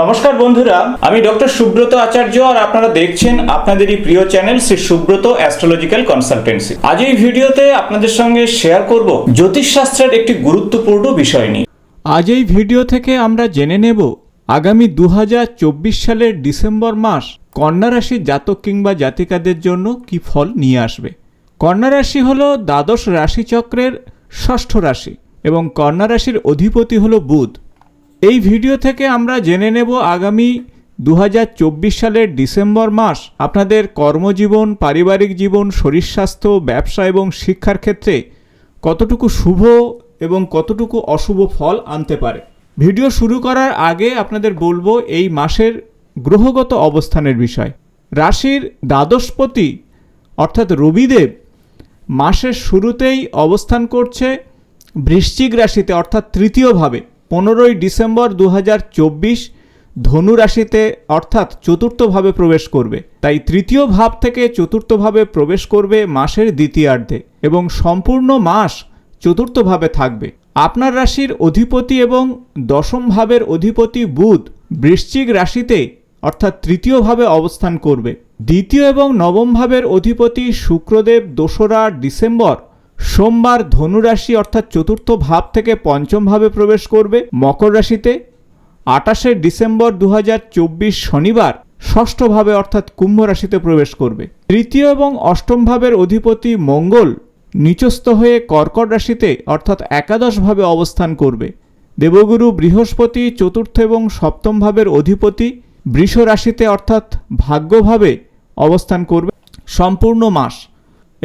নমস্কার বন্ধুরা, আমি ডক্টর সুব্রত আচার্য আর আপনারা দেখছেন আপনাদেরই প্রিয় channel Shri Subrata astrological consultancy. আজ এই ভিডিওতে আপনাদের সঙ্গে শেয়ার করব জ্যোতিষশাস্ত্রের একটি গুরুত্বপূর্ণ বিষয় নিয়ে। আজ এই ভিডিও থেকে আমরা জেনে নেব আগামী দু হাজার চব্বিশ সালের ডিসেম্বর মাস কন্যা জাতক কিংবা জাতিকাদের জন্য কি ফল নিয়ে আসবে। কন্যা রাশি হল দ্বাদশ রাশিচক্রের ষষ্ঠ রাশি এবং কন্যা রাশির অধিপতি হল বুধ। এই ভিডিও থেকে আমরা জেনে নেব আগামী দু হাজার চব্বিশ সালের ডিসেম্বর মাস আপনাদের কর্মজীবন, পারিবারিক জীবন, শরীর স্বাস্থ্য, ব্যবসা এবং শিক্ষার ক্ষেত্রে কতটুকু শুভ এবং কতটুকু অশুভ ফল আনতে পারে। ভিডিও শুরু করার আগে আপনাদের বলব এই মাসের গ্রহগত অবস্থানের বিষয়। রাশির দ্বাদশপতি অর্থাৎ রবিদেব মাসের শুরুতেই অবস্থান করছে বৃশ্চিক রাশিতে অর্থাৎ তৃতীয়ভাবে। পনেরোই ডিসেম্বর দু হাজার চব্বিশ ধনু রাশিতে অর্থাৎ চতুর্থভাবে প্রবেশ করবে। তাই তৃতীয় ভাব থেকে চতুর্থভাবে প্রবেশ করবে মাসের দ্বিতীয়ার্ধে এবং সম্পূর্ণ মাস চতুর্থভাবে থাকবে। আপনার রাশির অধিপতি এবং দশম ভাবের অধিপতি বুধ বৃশ্চিক রাশিতে অর্থাৎ তৃতীয়ভাবে অবস্থান করবে। দ্বিতীয় এবং নবম ভাবের অধিপতি শুক্রদেব, দোসরা, ডিসেম্বর সোমবার ধনুরাশি অর্থাৎ চতুর্থ ভাব থেকে পঞ্চম ভাবে প্রবেশ করবে মকর রাশিতে। আটাশে ডিসেম্বর দু হাজার চব্বিশ শনিবার ষষ্ঠভাবে অর্থাৎ কুম্ভ রাশিতে প্রবেশ করবে। তৃতীয় এবং অষ্টম ভাবের অধিপতি মঙ্গল নিচস্থ হয়ে কর্কট রাশিতে অর্থাৎ একাদশভাবে অবস্থান করবে। দেবগুরু বৃহস্পতি চতুর্থ এবং সপ্তম ভাবের অধিপতি বৃষ রাশিতে অর্থাৎ ভাগ্যভাবে অবস্থান করবে। সম্পূর্ণ মাস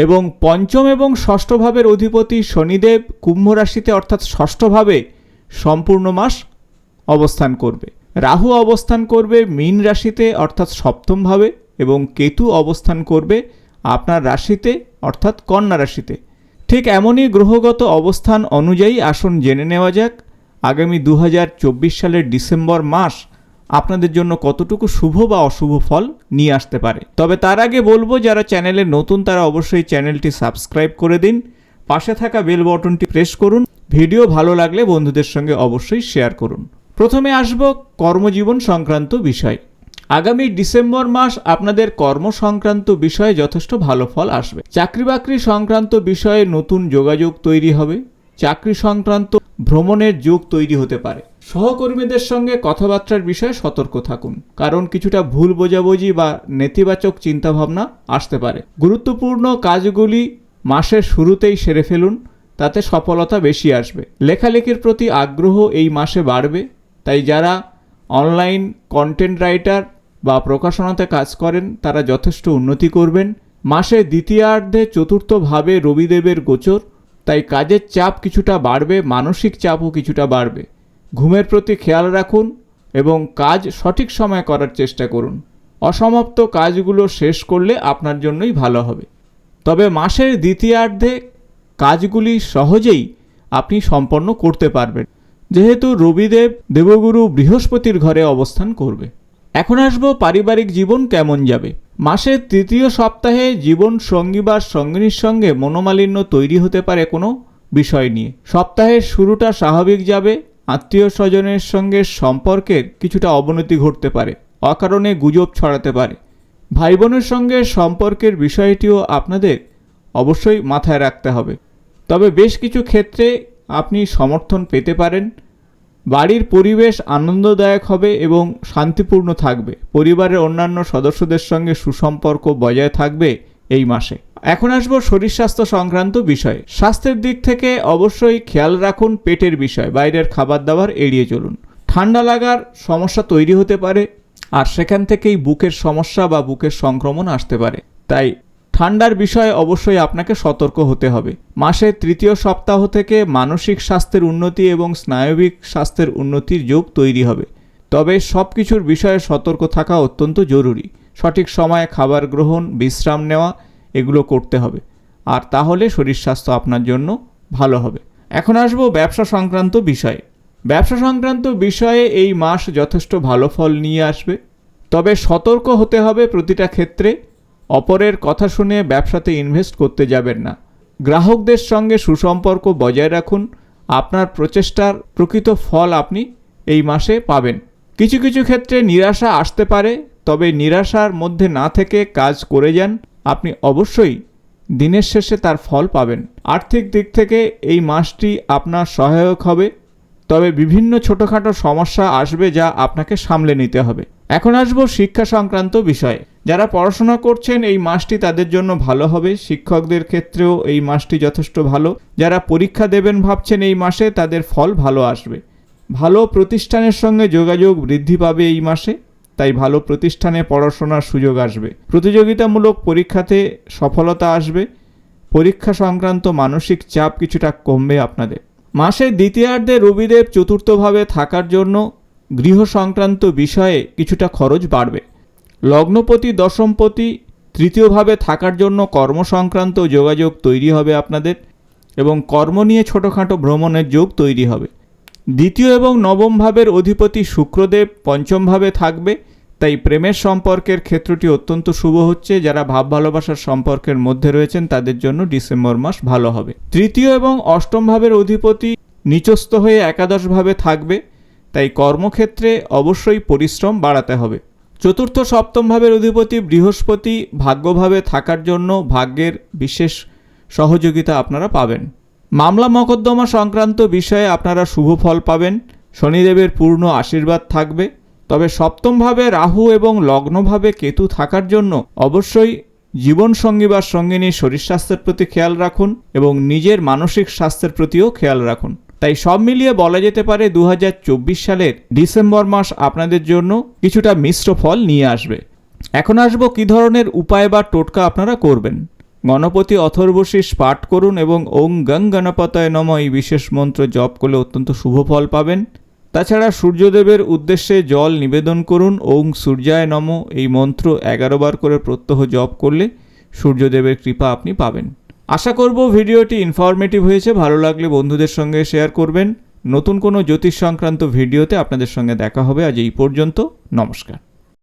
এবং পঞ্চম এবং ষষ্ঠ ভাবের অধিপতি শনিদেব কুম্ভ রাশিতে অর্থাৎ ষষ্ঠভাবে সম্পূর্ণ মাস অবস্থান করবে। রাহু অবস্থান করবে মীন রাশিতে অর্থাৎ সপ্তমভাবে এবং কেতু অবস্থান করবে আপনার রাশিতে অর্থাৎ কন্যা রাশিতে। ঠিক এমনই গ্রহগত অবস্থান অনুযায়ী আসুন জেনে নেওয়া যাক, আগামী দু হাজার চব্বিশ সালের ডিসেম্বর মাস আপনাদের জন্য কতটুকু শুভ বা অশুভ ফল নিয়ে আসতে পারে। তবে তার আগে বলব, যারা চ্যানেলে নতুন, তারা অবশ্যই চ্যানেলটি সাবস্ক্রাইব করে দিন। পাশে থাকা বেল বটনটি প্রেস করুন। ভিডিও ভালো লাগলে বন্ধুদের সঙ্গে অবশ্যই শেয়ার করুন। প্রথমে আসব কর্মজীবন সংক্রান্ত বিষয়। আগামী ডিসেম্বর মাস আপনাদের কর্ম সংক্রান্ত বিষয়ে যথেষ্ট ভালো ফল আসবে। চাকরি বাকরি সংক্রান্ত বিষয়ে নতুন যোগাযোগ তৈরি হবে। চাকরি সংক্রান্ত ভ্রমণের যোগ তৈরি হতে পারে। সহকর্মীদের সঙ্গে কথাবার্তার বিষয়ে সতর্ক থাকুন, কারণ কিছুটা ভুল বোঝাবুঝি বা নেতিবাচক চিন্তাভাবনা আসতে পারে। গুরুত্বপূর্ণ কাজগুলি মাসের শুরুতেই সেরে ফেলুন, তাতে সফলতা বেশি আসবে। লেখালেখির প্রতি আগ্রহ এই মাসে বাড়বে, তাই যারা অনলাইন কন্টেন্ট রাইটার বা প্রকাশনাতে কাজ করেন, তারা যথেষ্ট উন্নতি করবেন। মাসে দ্বিতীয়ার্ধে চতুর্থভাবে রবিদেবের গোচর, তাই কাজের চাপ কিছুটা বাড়বে, মানসিক চাপও কিছুটা বাড়বে। ঘুমের প্রতি খেয়াল রাখুন এবং কাজ সঠিক সময়ে করার চেষ্টা করুন। অসমাপ্ত কাজগুলো শেষ করলে আপনার জন্যই ভালো হবে। তবে মাসের দ্বিতীয়ার্ধে কাজগুলি সহজেই আপনি সম্পন্ন করতে পারবেন। যেহেতু রবিদেব দেবগুরু বৃহস্পতির ঘরে অবস্থান করবে। এখন আসব পারিবারিক জীবন কেমন যাবে? মাসের তৃতীয় সপ্তাহে জীবন সঙ্গী বা সঙ্গিনীর সঙ্গে মনোমালিন্য তৈরি হতে পারে কোনো বিষয় নিয়ে। সপ্তাহের শুরুটা স্বাভাবিক যাবে আত্মীয় স্বজনের সঙ্গে সম্পর্কের কিছুটা অবনতি ঘটতে পারে, অকারণে গুজব ছড়াতে পারে। ভাই বোনের সঙ্গে সম্পর্কের বিষয়টিও আপনাদের অবশ্যই মাথায় রাখতে হবে। তবে বেশ কিছু ক্ষেত্রে আপনি সমর্থন পেতে পারেন। বাড়ির পরিবেশ আনন্দদায়ক হবে এবং শান্তিপূর্ণ থাকবে। পরিবারের অন্যান্য সদস্যদের সঙ্গে সুসম্পর্ক বজায় থাকবে এই মাসে। এখন আসব শরীর স্বাস্থ্য সংক্রান্ত বিষয়। স্বাস্থ্যের দিক থেকে অবশ্যই খেয়াল রাখুন পেটের বিষয়, বাইরের খাবার দাবার এড়িয়ে চলুন। ঠান্ডা লাগার সমস্যা তৈরি হতে পারে, আর সেখান থেকেই বুকের সমস্যা বা বুকের সংক্রমণ আসতে পারে। তাই ঠান্ডার বিষয়ে অবশ্যই আপনাকে সতর্ক হতে হবে। মাসের তৃতীয় সপ্তাহ থেকে মানসিক স্বাস্থ্যের উন্নতি এবং স্নায়বিক স্বাস্থ্যের উন্নতির যোগ তৈরি হবে। তবে সব কিছুর বিষয়ে সতর্ক থাকা অত্যন্ত জরুরি। সঠিক সময়ে খাবার গ্রহণ, বিশ্রাম নেওয়া এগুলো করতে হবে। আর তাহলে শরীর স্বাস্থ্য আপনার জন্য ভালো হবে। এখন আসব ব্যবসা সংক্রান্ত বিষয়ে। ব্যবসা সংক্রান্ত বিষয়ে এই মাস যথেষ্ট ভালো ফল নিয়ে আসবে। তবে সতর্ক হতে হবে প্রতিটা ক্ষেত্রে। অপরের কথা শুনে ব্যবসাতে ইনভেস্ট করতে যাবেন না। গ্রাহকদের সঙ্গে সুসম্পর্ক বজায় রাখুন। আপনার প্রচেষ্টার প্রকৃত ফল আপনি এই মাসে পাবেন। কিছু কিছু ক্ষেত্রে নিরাশা আসতে পারে, তবে নিরাশার মধ্যে না থেকে কাজ করে যান। আপনি অবশ্যই দিনের শেষে তার ফল পাবেন। আর্থিক দিক থেকে এই মাসটি আপনার সহায়ক হবে, তবে বিভিন্ন ছোটোখাটো সমস্যা আসবে যা আপনাকে সামলে নিতে হবে। এখন আসব শিক্ষা সংক্রান্ত বিষয়ে। যারা পড়াশোনা করছেন, এই মাসটি তাদের জন্য ভালো হবে। শিক্ষকদের ক্ষেত্রেও এই মাসটি যথেষ্ট ভালো। যারা পরীক্ষা দেবেন ভাবছেন এই মাসে, তাদের ফল ভালো আসবে। ভালো প্রতিষ্ঠানের সঙ্গে যোগাযোগ বৃদ্ধি পাবে এই মাসে। তাই ভালো প্রতিষ্ঠানে পড়াশোনার সুযোগ আসবে। প্রতিযোগিতামূলক পরীক্ষাতে সফলতা আসবে। পরীক্ষা সংক্রান্ত মানসিক চাপ কিছুটা কমবে আপনাদের। মাসের দ্বিতীয়ার্ধে রবিদেব চতুর্থভাবে থাকার জন্য গৃহ সংক্রান্ত বিষয়ে কিছুটা খরচ বাড়বে। লগ্নপতি, দশমপতি তৃতীয়ভাবে থাকার জন্য কর্ম সংক্রান্ত যোগাযোগ তৈরি হবে আপনাদের এবং কর্ম নিয়ে ছোটোখাটো ভ্রমণের যোগ তৈরি হবে। দ্বিতীয় এবং নবম ভাবের অধিপতি শুক্রদেব পঞ্চম ভাবে থাকবে, তাই প্রেমের সম্পর্কের ক্ষেত্রটি অত্যন্ত শুভ হচ্ছে, যারা ভাব ভালোবাসার সম্পর্কের মধ্যে রয়েছেন তাদের জন্য ডিসেম্বর মাস ভালো হবে। তৃতীয় এবং অষ্টম ভাবের অধিপতি নিচস্থ হয়ে একাদশ ভাবে থাকবে, তাই কর্মক্ষেত্রে অবশ্যই পরিশ্রম বাড়াতে হবে। চতুর্থ, সপ্তম ভাবের অধিপতি বৃহস্পতি ভাগ্যভাবে থাকার জন্য ভাগ্যের বিশেষ সহযোগিতা আপনারা পাবেন। মামলা মকদ্দমা সংক্রান্ত বিষয়ে আপনারা শুভ ফল পাবেন। শনিদেবের পূর্ণ আশীর্বাদ থাকবে। তবে সপ্তমভাবে রাহু এবং লগ্নভাবে কেতু থাকার জন্য অবশ্যই জীবনসঙ্গী বা সঙ্গিনীর শরীর স্বাস্থ্যের প্রতি খেয়াল রাখুন এবং নিজের মানসিক স্বাস্থ্যের প্রতিও খেয়াল রাখুন। তাই সব মিলিয়ে বলা যেতে পারে দু হাজার চব্বিশ সালের ডিসেম্বর মাস আপনাদের জন্য কিছুটা মিশ্র ফল নিয়ে আসবে। এখন আসব কী ধরনের উপায় বা টোটকা আপনারা করবেন। গণপতি অথর্বশীষ পাঠ করুন এবং ওং গং গণপতয় নম এই বিশেষ মন্ত্র জপ করলে অত্যন্ত শুভ ফল পাবেন। তাছাড়া সূর্যদেবের উদ্দেশ্যে জল নিবেদন করুন, ওং সূর্যায় নম এই মন্ত্র এগারো বার করে প্রত্যহ জপ করলে সূর্যদেবের কৃপা আপনি পাবেন। আশা করব ভিডিওটি ইনফরমেটিভ হয়েছে, ভালো লাগলে বন্ধুদের সঙ্গে শেয়ার করবেন। নতুন কোনো জ্যোতিষ সংক্রান্ত ভিডিওতে আপনাদের সঙ্গে দেখা হবে আজ এই পর্যন্ত। নমস্কার।